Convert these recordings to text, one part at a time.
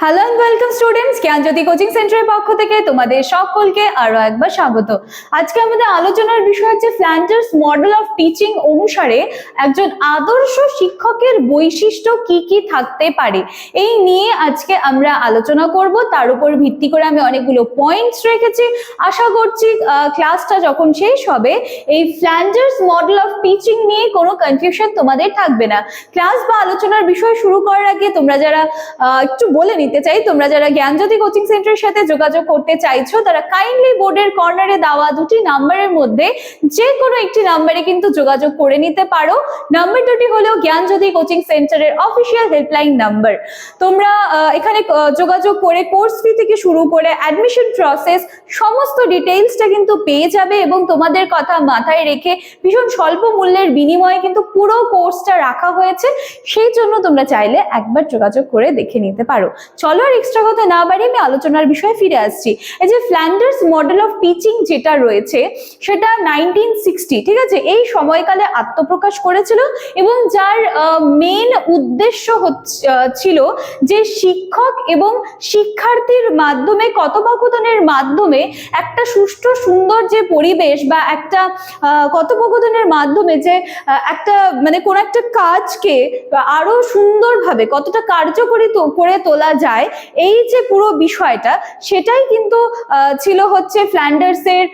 Hello and welcome students Gyanjyoti coaching সেন্টারের পক্ষ থেকে তোমাদের সকলকে একবার স্বাগত। আজকে আমাদের আলোচনার বিষয় হচ্ছে ফ্ল্যান্ডার্স মডেল অফ টিচিং অনুসারে একজন আদর্শ শিক্ষকের বৈশিষ্ট্য কি কি থাকতে পারে? এই নিয়ে আজকে আমরা আলোচনা করব। তার উপর ভিত্তি করে আমি অনেকগুলো পয়েন্টস রেখেছি। আশা করছি ক্লাসটা যখন শেষ হবে, এই ফ্ল্যান্ডার্স মডেল অফ টিচিং নিয়ে কোনো কনফিউশন তোমাদের থাকবে না। ক্লাস বা আলোচনার বিষয় শুরু করার আগে তোমরা যারা একটু বলে নিতে চাই, তোমরা যারা জ্ঞানজ্যোতি কোচিং সেন্টারের সাথে যোগাযোগ করতে চাইছো, তারা কাইন্ডলি বোর্ডের কর্নারে দেওয়া দুটি নাম্বারের মধ্যে যে কোনো একটি নাম্বারে কিন্তু যোগাযোগ করে নিতে পারো। নাম্বার দুটি হলো জ্ঞানজ্যোতি কোচিং সেন্টারের অফিসিয়াল হেল্পলাইন নাম্বার তোমরা এখানে যোগাযোগ করে কোর্স ফি থেকে শুরু করে অ্যাডমিশন প্রসেস সমস্ত ডিটেইলসটা কিন্তু পেয়ে যাবে এবং তোমাদের কথা মাথায় রেখে ভীষণ স্বল্প মূল্যের বিনিময়ে কিন্তু পুরো কোর্সটা রাখা হয়েছে। সেই জন্য তোমরা চাইলে একবার যোগাযোগ করে দেখে নিতে পারো। চলো আর এক্সট্রা কথা না বাড়িয়ে আমি আলোচনার বিষয়ে ফিরে আসছি। এই যে ফ্ল্যান্ডার্স মডেল অফ টিচিং যেটা রয়েছে, সেটা নাইনটিন সিক্সটি ঠিক আছে? এই সময়কালে আত্মপ্রকাশ করেছিল এবং যার মেন উদ্দেশ্য ছিল যে শিক্ষক এবং শিক্ষার্থীর মাধ্যমে, কথোপকথনের মাধ্যমে একটা সুষ্ঠু, সুন্দর যে পরিবেশ বা একটা কথোপকথনের মাধ্যমে যে একটা মানে কোন একটা কাজকে আরও সুন্দরভাবে কতটা কার্যকরী করে তোলা যায়, এই যে পুরো বিষয়টা, সেটাই কিন্তু ছিল হচ্ছে ফ্ল্যান্ডার্সের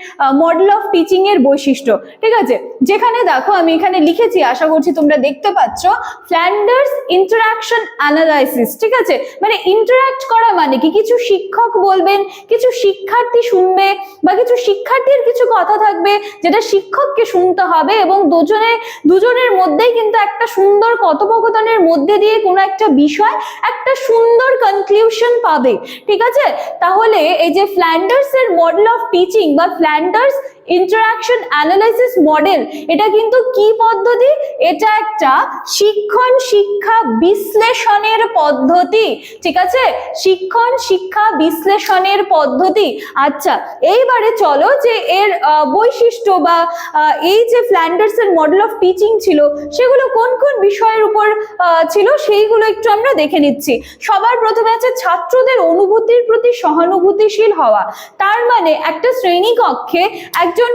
মডেল অফ টিচিং এর বৈশিষ্ট্য। ঠিক আছে? যেখানে দেখো, আমি এখানে লিখেছি, আশা করছি তোমরা দেখতে পাচ্ছ ফ্ল্যান্ডার্স ইন্টারাকশন অ্যানালাইসিস ঠিক আছে? মানে ইন্টারাক্ট করা মানে কি? কিছু শিক্ষক বলবেন, কিছু শিক্ষার্থী শুনবে, বা কিছু শিক্ষার্থীর কিছু কথা থাকবে, যেটা শিক্ষককে শুনতে হবে, এবং দুজনে, দুজনের মধ্যেই কিন্তু একটা সুন্দর কথোপকথনের মধ্যে দিয়ে কোনো একটা বিষয়, একটা সুন্দর কনক্লিউশন পাবে, ঠিক আছে? তাহলে এই যে ফ্ল্যান্ডার্স এর মডেল অফ টিচিং বা ফ্ল্যান্ডার্স ইন্টারাকশন অ্যানালাইসিস মডেল এটা কিন্তু কি পদ্ধতি? এটা একটা শিক্ষণ শিক্ষা বিশ্লেষণের পদ্ধতি, ঠিক আছে? শিক্ষণ শিক্ষা বিশ্লেষণের পদ্ধতি। আচ্ছা এইবারে চলো যে এর বৈশিষ্ট্য বা এই যে ফ্ল্যান্ডার্স এর মডেল অফ টিচিং ছিল, সেগুলো কোন কোন বিষয়ের উপর ছিল, সেইগুলো একটু আমরা দেখে নিচ্ছি। সবার প্রথমে আছে ছাত্রদের অনুভূতির প্রতি সহানুভূতিশীল হওয়া। তার মানে একটা শ্রেণীকক্ষে একজন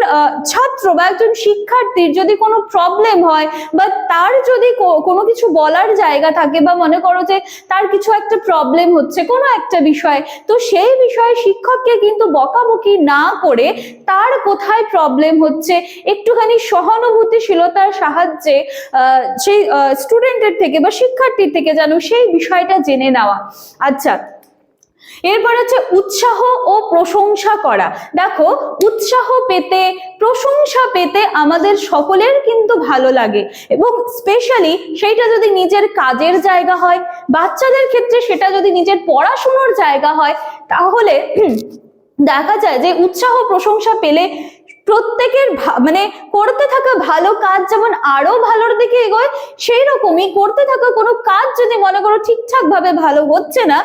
ছাত্র বা একজন শিক্ষার্থীর যদি কোনো প্রবলেম হয় বা তার যদি কোনো কিছু বলার জায়গা থাকে বা মনে করো যে তার কিছু একটা প্রবলেম হচ্ছে, কোনো একটা বিষয়ে, তো সেই বিষয়ে শিক্ষককে কিন্তু বকাবকি না করে তার কোথায় প্রবলেম হচ্ছে, একটুখানি সহানুভূতিশীলতার সাহায্যে সেই স্টুডেন্টের থেকে বা শিক্ষার্থীর থেকে যেন সেই বিষয়টা জেনে নেওয়া। আচ্ছা এরপর হচ্ছে উৎসাহ ও প্রশংসা করা। দেখো, উৎসাহ পেতে, প্রশংসা পেতে আমাদের সকলের কিন্তু ভালো লাগে। এবং স্পেশালি সেইটা যদি নিজের কাজের জায়গা হয়, বাচ্চাদের ক্ষেত্রে সেটা যদি নিজের পড়াশুনোর জায়গা হয়, তাহলে দেখা যায় যে উৎসাহ প্রশংসা পেলে প্রত্যেকের মানে করতে থাকা ভালো কাজ যেমন আরও ভালোর দিকে এগোয় সেই রকমই করতে থাকা কোনো কাজ যদি মনে করো ঠিকঠাক ভাবে ভালো হচ্ছে না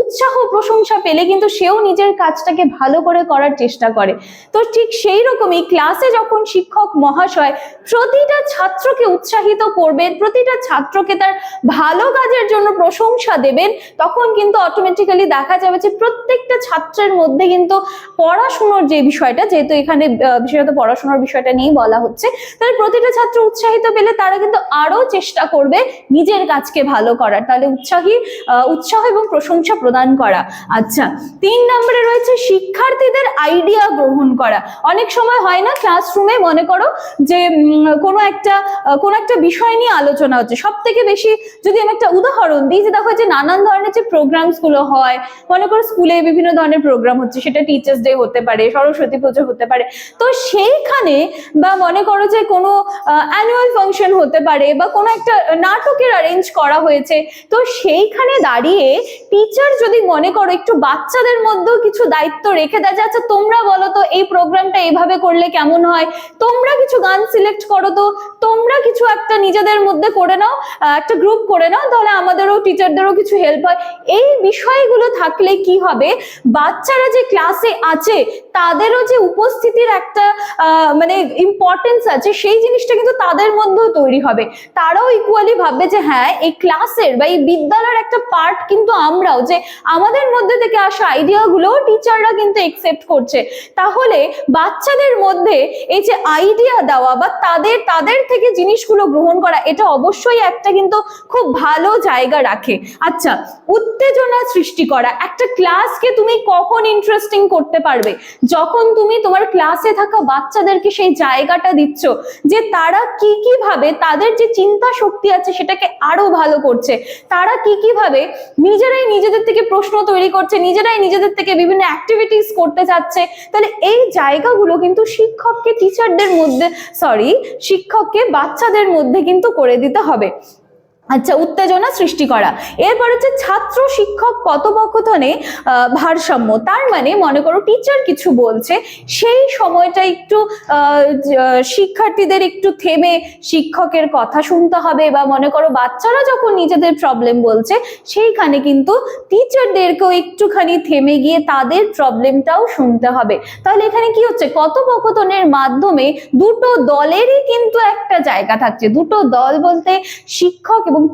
উৎসাহ প্রশংসা পেলে কিন্তু সেও নিজের কাজটাকে ভালো করে করার চেষ্টা করে। তো ঠিক সেই রকমই ক্লাসে যখন শিক্ষক মহাশয় প্রতিটা ছাত্রকে উৎসাহিত করবেন, প্রতিটা ছাত্রকে তার ভালো কাজের জন্য প্রশংসা দেবেন, তখন কিন্তু অটোমেটিক্যালি দেখা যাবে যে প্রত্যেকটা ছাত্রের মধ্যে কিন্তু পড়াশুনোর যে বিষয়টা, যেহেতু এখানে বিশেষত পড়াশোনার বিষয়টা নিয়েই বলা হচ্ছে, তাহলে প্রতিটা ছাত্র উৎসাহিত পেলে তারা কিন্তু আরও চেষ্টা করবে নিজের কাজকে ভালো করার। তাহলে উৎসাহী উৎসাহ এবং প্রশংসা প্রদান করা। আচ্ছা তিন নম্বরে রয়েছে শিক্ষার্থীদের আইডিয়া গ্রহণ করা। অনেক সময় হয় না ক্লাসরুমে মনে করো যে কোনো একটা কোনো একটা বিষয় নিয়ে আলোচনা হচ্ছে। সব থেকে বেশি যদি আমি একটা উদাহরণ দিই যে, দেখো যে নানান ধরনের যে প্রোগ্রামসগুলো হয়, মনে করো স্কুলে বিভিন্ন ধরনের প্রোগ্রাম হচ্ছে, সেটা টিচার্স ডে হতে পারে, সরস্বতী পুজো হতে পারে। তো সেইখানে বা মনে করো যে কোনো অ্যানুয়াল ফাংশন হতে পারে বা কোনো একটা নাটকের অ্যারেঞ্জ করা হয়েছে, তো সেইখানে দাঁড়িয়ে টিচার যদি মনে করো একটু বাচ্চাদের মধ্যেও কিছু দায়িত্ব রেখে দেয় আচ্ছা তোমরা বলো তো, এই প্রোগ্রামটা এইভাবে করলে কেমন হয়? তোমরা কিছু গান সিলেক্ট করো তো, তোমরা কিছু একটা নিজেদের মধ্যে করে নাও একটা গ্রুপ করে নাও, তাহলে আমাদেরও, টিচারদেরও কিছু হেল্প হয়। এই বিষয়গুলো থাকলে কি হবে? বাচ্চারা যে ক্লাসে আছে, তাদেরও যে উপস্থিতির একটা মানে ইম্পর্টেন্স আছে, সেই জিনিসটা কিন্তু তাদের মধ্যেও তৈরি হবে। তারাও ইকুয়ালি ভাববে যে হ্যাঁ এই ক্লাসের বা এই বিদ্যালয়ের একটা পার্ট কিন্তু আমরাও, যে আমাদের মধ্যে থেকে আসা আইডিয়াগুলো টিচাররা কিন্তু একসেপ্ট করছে। তাহলে বাচ্চাদের মধ্যে এই যে আইডিয়া দেওয়া বা তাদের তাদের থেকে জিনিসগুলো গ্রহণ করা, এটা অবশ্যই একটা কিন্তু খুব ভালো জায়গা রাখে। আচ্ছা উত্তেজনা সৃষ্টি করা, একটা ক্লাসকে তুমি কখন ইন্টারেস্টিং করতে পারবে? যখন তুমি তোমার ক্লাসে থাকা বাচ্চাদেরকে সেই জায়গাটা দিচ্ছ, যে তারা কি কি ভাবে তাদের যে চিন্তা শক্তি আছে সেটাকে আরও ভালো করছে, তারা কি কীভাবে নিজেরাই নিজেদের থেকে প্রশ্ন তৈরি করছে, নিজেরাই নিজেদের থেকে বিভিন্ন অ্যাক্টিভিটিস করতে চাচ্ছে, তাহলে এই জায়গাগুলো কিন্তু শিক্ষককে টিচারদের মধ্যে সরি শিক্ষককে বাচ্চাদের মধ্যে কিন্তু করে দিতে হবে। আচ্ছা উত্তেজনা সৃষ্টি করা। এরপর হচ্ছে ছাত্র শিক্ষক কথোপকথনে ভারসাম্য। তার মানে মনে করো টিচার কিছু বলছে, সেই সময়টা একটু শিক্ষার্থীদের একটু থেমে শিক্ষকের কথা শুনতে হবে বা মনে করো বাচ্চারা যখন নিজেদের প্রবলেম বলছে, সেইখানে কিন্তু টিচারদেরকেও একটুখানি থেমে গিয়ে তাদের প্রবলেমটাও শুনতে হবে। তাহলে এখানে কি হচ্ছে? কথোপকথনের মাধ্যমে দুটো দলেরই কিন্তু একটা জায়গা থাকছে। দুটো দল বলতে শিক্ষক এবং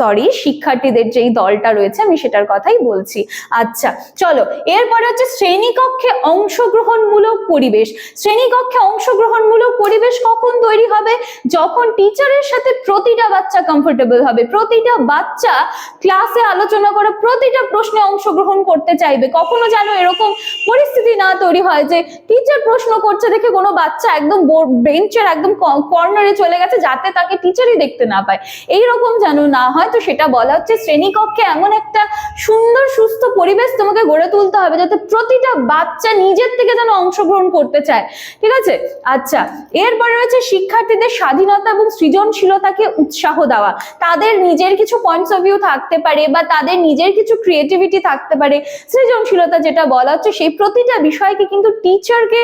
সরি শিক্ষার্থীদের যেই দলটা রয়েছে, আমি সেটার কথাই বলছি। আচ্ছা চলো, এরপরে হচ্ছে শ্রেণীকক্ষে অংশগ্রহণমূলক পরিবেশ। শ্রেণীকক্ষে অংশগ্রহণমূলক পরিবেশ কখন তৈরি হবে? যখন টিচারের সাথে প্রতিটা বাচ্চা কমফোর্টেবল হবে, প্রতিটা বাচ্চা ক্লাসে আলোচনা করা, প্রতিটা প্রশ্নে অংশগ্রহণ করতে চাইবে। কখনো যেন এরকম পরিস্থিতি না তৈরি হয় যে টিচার প্রশ্ন করছে দেখে কোনো বাচ্চা একদম বেঞ্চের একদম কর্নারে চলে গেছে যাতে তাকে টিচারই দেখতে না পায়। এইরকম যেন না হয়, তো সেটা বলা হচ্ছে শ্রেণীকক্ষে এমন একটা সুন্দর, সুস্থ পরিবেশ তোমাকে গড়ে তুলতে হবে যাতে প্রতিটা বাচ্চা নিজের থেকে যেন অংশগ্রহণ করতে চায়। ঠিক আছে? আচ্ছা এরপরে রয়েছে শিক্ষার্থীদের স্বাধীনতা এবং সৃজনশীলতাকে উৎসাহ দেওয়া। তাদের নিজের কিছু পয়েন্টস অফ ভিউ থাকতে পারে বা তাদের নিজের কিছু ক্রিয়েটিভিটি থাকতে পারে। সৃজনশীলতা যেটা বলা হচ্ছে, সেই প্রতিটা বিষয়কে কিন্তু টিচারকে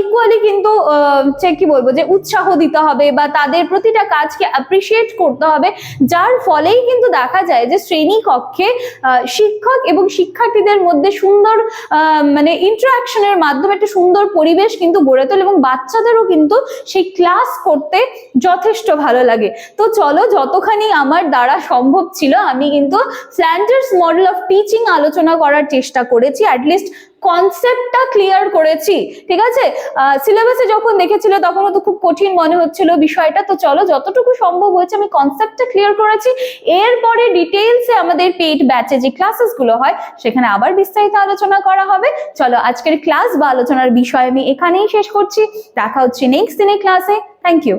ইকুয়ালি কিন্তু কি বলব যে উৎসাহ দিতে হবে বা তাদের প্রতিটা কাজকে অ্যাপ্রিসিয়েট করতে হবে। যার ফলেই কিন্তু দেখা যায় যে শ্রেণি কক্ষে আহ, শিক্ষক এবং শিক্ষার্থীদের মধ্যে সুন্দর মানে ইন্টারাকশনের মাধ্যমে একটা সুন্দর পরিবেশ কিন্তু গড়ে তোলে এবং বাচ্চাদেরও কিন্তু সেই ক্লাস করতে যথেষ্ট ভালো লাগে। তো চলো যতখানি আমার দ্বারা সম্ভব ছিল আমি কিন্তু ফ্ল্যান্ডার্স মডেল অফ টিচিং আলোচনা করার চেষ্টা করেছি অ্যাটলিস্ট কনসেপ্টটা ক্লিয়ার করেছি, ঠিক আছে? সিলেবাসে যখন দেখেছিল তখনও তো খুব কঠিন মনে হচ্ছিল বিষয়টা, তো চলো যতটুকু সম্ভব হয়েছে আমি কনসেপ্টটা ক্লিয়ার করেছি। এরপরে ডিটেলসে আমাদের পেইড ব্যাচে যে ক্লাসেসগুলো হয়, সেখানে আবার বিস্তারিত আলোচনা করা হবে। চলো আজকের ক্লাস বা আলোচনার বিষয় আমি এখানেই শেষ করছি। দেখা হচ্ছে নেক্সট দিনের ক্লাসে থ্যাংক ইউ